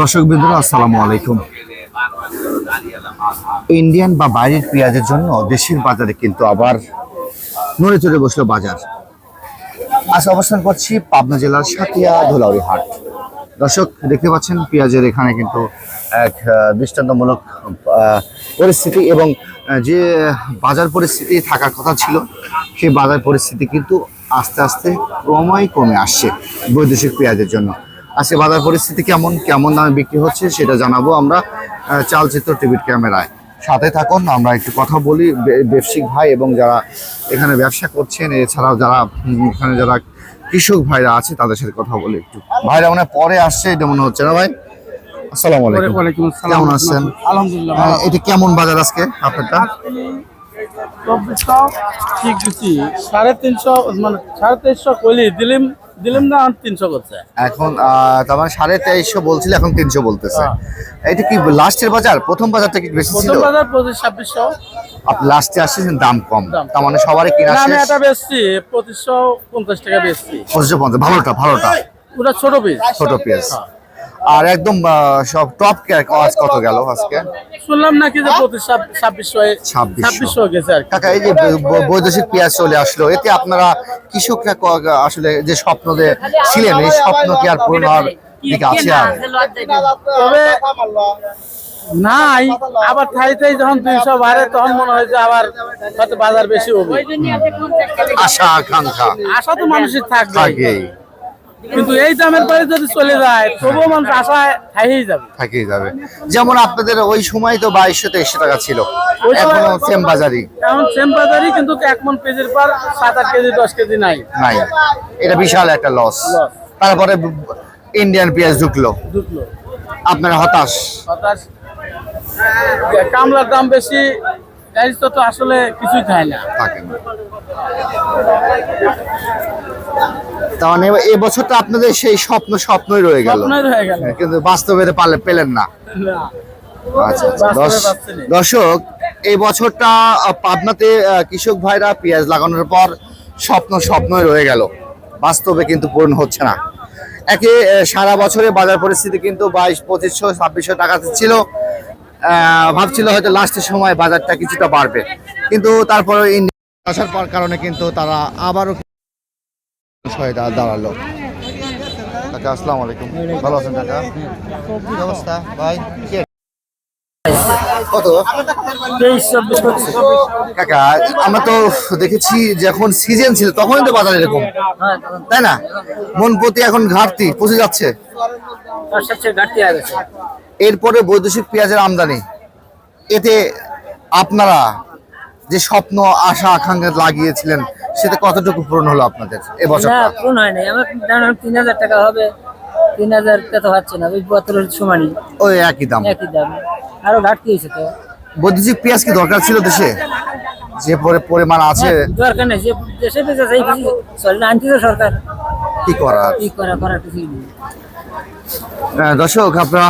দর্শক বিন্দুরা আসসালামু আলাইকুম। ইন্ডিয়ান বা বাইরের পেঁয়াজের জন্য দেশের বাজারে কিন্তু আবার নড়ে চড়ে বসল বাজার। আজ অবস্থান করছি পাবনা জেলার সাতিয়া ধোলাউড়ি হাট। দর্শক, দেখতে পাচ্ছেন পেঁয়াজের এখানে কিন্তু এক দৃষ্টান্তমূলক পরিস্থিতি এবং যে বাজার পরিস্থিতি থাকার কথা ছিল, সেই বাজার পরিস্থিতি কিন্তু আস্তে আস্তে ক্রমই কমে আসছে বৈদেশিক পেঁয়াজের জন্য। আজকে বাজার পরিস্থিতি কেমন কেমন দামে বিক্রি হচ্ছে সেটা জানাব আমরা চালচিত্র টিভির ক্যামেরায়। সাথে থাকুন আমরা একটু কথা বলি বে- ব্যবসায়িক ভাই এবং যারা এখানে ব্যবসা করছেন এছাড়াও যারা এখানে যারা কৃষক ভাইরা আছে তাদের সাথে কথা বলি একটু। ভাইরা মনে হয় পরে আসছে এটা মনে হচ্ছে না ভাই? আসসালামু আলাইকুম। কেমন আছেন? আলহামদুলিল্লাহ এটা কেমন বাজার আজকে আপনারটা? সাড়ে তিনশো মানে সাড়ে কইলি দিলিম দিলিম না তিনশো করছে। এখন তার মানে সাড়ে তেইশশো বলছিল এখন তিনশো বলতেছে। এটা কি লাস্টের বাজার? প্রথম বাজারটা কি বেশি ছিল? প্রথম বাজার পঁচিশ ছাব্বিশশো। আপনি লাস্টে আসছেন দাম কম। তার মানে সবারই কিনা না, আমি এটা বেচছি পঁচিশশো পঞ্চাশ টাকা বেচছি। পঁচিশশো পঞ্চাশ ভালোটা ভালোটা। ওটা ছোট পিস ছোট পেঁয়াজ আর একদম সব টপ আজ কত গেল আজকে? শুনলাম নাকি যে ছাব্বিশশো এ- 2600 ছাব্বিশশো। গেছে আর কাকা এই যে বৈদেশিক পেঁয়াজ চলে আসলো এতে আপনারা কৃষকরা ক- আসলে যে স্বপ্ন যে ছিলেন এই স্বপ্ন কি আর পূরণ হওয়ার দিকে আছে আর? তবে নাই আবার থাই থাই যখন দুইশো বাড়ে তখন মনে হয় যে আবার হয়তো বাজার বেশি হবে। আশা আকাঙ্ক্ষা। আশা তো মানুষের থাকবে কিন্তু এই দামের পরে যদি চলে যায় তবুও মানুষ আশায় খাইয়েই যাবে। থাকেই যাবে। যেমন আপনাদের ওই সময় তো বাইশশো তেইশশো টাকা ছিল। ওই সময়- এখনও সেম বাজারই। এখন সেম বাজারই কিন্তু এক মন পেজের পর সাত আট কেজি দশ কেজি নাই। নাই। এটা বিশাল একটা লস তারপরে ইন্ডিয়ান পেঁয়াজ ঢুকলো। ঢুকলো। আপনারা হতাশ? হতাশ। কামলার দাম বেশি তো আসলে কিছুই খায় না। থাকে না। বছরটা আপনাদের সেই স্বপ্ন স্বপ্নই রয়ে গেল। গেল। কিন্তু বাস্তবে পালে পেলেন না। আচ্ছা আচ্ছা। দর্শক এই বছরটা পাবনাতে কৃষক ভাইরা পেঁয়াজ লাগানোর পর স্বপ্ন স্বপ্নই রয়ে গেল। বাস্তবে কিন্তু পূরণ হচ্ছে না। একে সারা বছরে বাজার পরিস্থিতি কিন্তু বাইশ পঁচিশশো ছাব্বিশশো টাকাতে ছিল। আহ, ভাবছিল হয়তো লাস্টের সময় বাজারটা কিছুটা বাড়বে। কিন্তু তারপরে আসার পর কারণে কিন্তু তারা আবারও দা- দাঁড়াল। কাকা, আসসালামু আলাইকুম। ভালো আছেন কাকা? ভাই আমরা তো দেখেছি যখন সিজন ছিল, তখনই তো বাজার এরকম। তাই না? মন প্রতি এখন ঘাটতি, পচে যাচ্ছে। এরপরে বৈদেশিক পেঁয়াজের আমদানি। এতে আপনারা যে স্বপ্ন আশা আকাঙ্ক্ষা লাগিয়েছিলেন সেটা কতটুকু পূরণ হলো আপনাদের এবছর না কোন হয় নাই আমার জানার তিন হাজার টাকা হবে। তিন হাজার তো হচ্ছে না ওই বছরের সমানই। ওই একই দাম। একই দাম। আরও ঘাটতি হয়েছে তো। বৈদেশিক পেঁয়াজ কি দরকার ছিল দেশে? যে পরে পরিমাণ আছে? দরকার নেই। যে দেশে বেঁচে সেই কিছু চলে না আনতে সরকার। কি করা? কি করা করার কিছু নেই। দর্শক আপনারা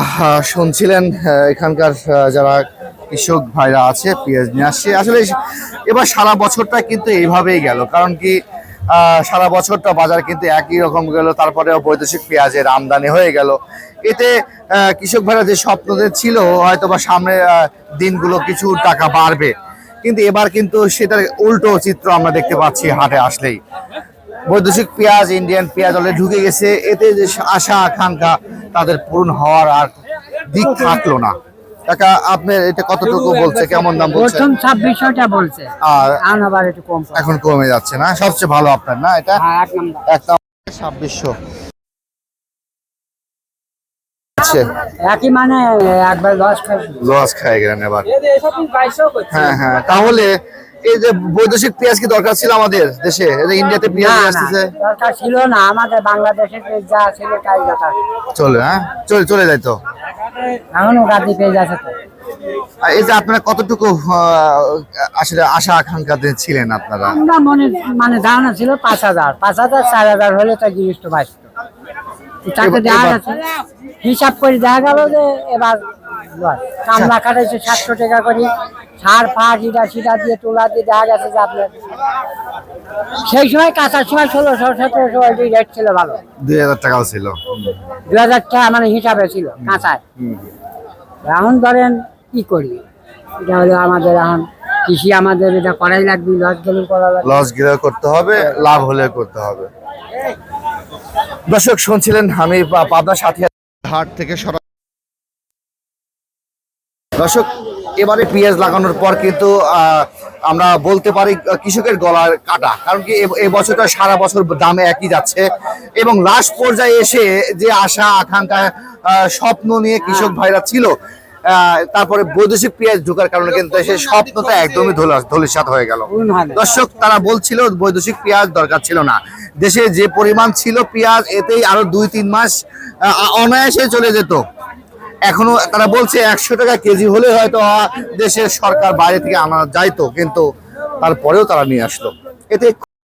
শুনছিলেন এখানকার যারা কৃষক ভাইরা আছে, পেঁয়াজ নিয়ে আসছে। আসলে এবার সারা বছরটা কিন্তু এইভাবেই গেল। কারণ কি সারা বছরটা বাজার কিন্তু একই রকম গেল তারপরে বৈদেশিক পেঁয়াজের আমদানি হয়ে গেল। এতে কৃষক ভাইরা যে স্বপ্নদের ছিল হয়তো বা সামনে দিনগুলো কিছু টাকা বাড়বে। কিন্তু এবার কিন্তু সেটার উল্টো চিত্র আমরা দেখতে পাচ্ছি হাটে আসলেই। বৈদেশিক পেঁয়াজ, ইন্ডিয়ান পেঁয়াজ অলরেডি ঢুকে গেছে। এতে যে আশা আকাঙ্ক্ষা তাদের পূরণ হওয়ার আর দিক থাকল না। আপনার এটা কতটুকু বলছে? কেমন দাম বলছে? প্রথম বলছে। আর আবার একটু কম এখন কমে যাচ্ছে না? সবচেয়ে ভালো আপনার না এটা? হ্যাঁ এক নম্বর। একই মানে একবার লস গেলেন এবার। হ্যাঁ হ্যাঁ তাহলে এই যে বৈদেশিক পেঁয়াজ কি দরকার ছিল আমাদের দেশে? ইন্ডিয়াতে পেঁয়াজ আসতেছে। দরকার ছিল না। আমাদের বাংলাদেশে যা ছিল তাই চলে হ্যাঁ? চলে চলে যায় তো এখনও গাড়ি পেয়ে যাচ্ছে তো। এই যে আপনারা কতটুকু আসলে আশা আকাঙ্ক্ষাতে ছিলেন আপনারা? আমরা মনে মানে ধারণা ছিল পাঁচ হাজার। পাঁচ হাজার চার হাজার হলে তো বাঁচত তো তাকে এবার- দেখা গেছে হিসাব করে দেখা গেল যে এবার। কামলা কাটাইছে সাতশো টাকা করে। সার ফাঁস ইটা সিটা দিয়ে তোলা দিয়ে দেখা গেছে যে আপনার সেই সময় কাঁচার সময় ষোলোশো সতেরোশো ওই রেট ছিল ভালো। দুই হাজার টাকাও ছিল। দু হাজার টাকা মানে হিসাবে ছিল কাঁচায়। এখন ধরেন কি করি? এটা হলো আমাদের এখন কৃষি আমাদের এটা করাই লাগবে লস গেলে করা লাগবে। লস করতে হবে লাভ হলে করতে হবে। দর্শক শুনছিলেন আমি পাবনা সাথিয়া হাট থেকে সরা দর্শক এবারে পেঁয়াজ লাগানোর পর কিন্তু আমরা বলতে পারি কৃষকের গলার কাটা। কারণ কি এ- এই বছরটা সারা বছর দামে একই যাচ্ছে। এবং লাস্ট পর্যায়ে এসে যে আশা আকাঙ্ক্ষা স্বপ্ন নিয়ে কৃষক ভাইরা ছিল তারপরে বৈদেশিক পেঁয়াজ ঢোকার কারণে কিন্তু সেই স্বপ্নটা একদমই ধলিসাত হয়ে গেল। হয়। দর্শক তারা বলছিল বৈদেশিক পেঁয়াজ দরকার ছিল না। দেশে যে পরিমাণ ছিল পেঁয়াজ এতেই আরও দুই তিন মাস অনায়াসে চলে যেত। এখনও তারা বলছে একশো টাকা কেজি হলে হয়তো দেশের সরকার বাইরে থেকে আনা যাইতো, কিন্তু তারপরেও তারা নিয়ে আসলো। এতে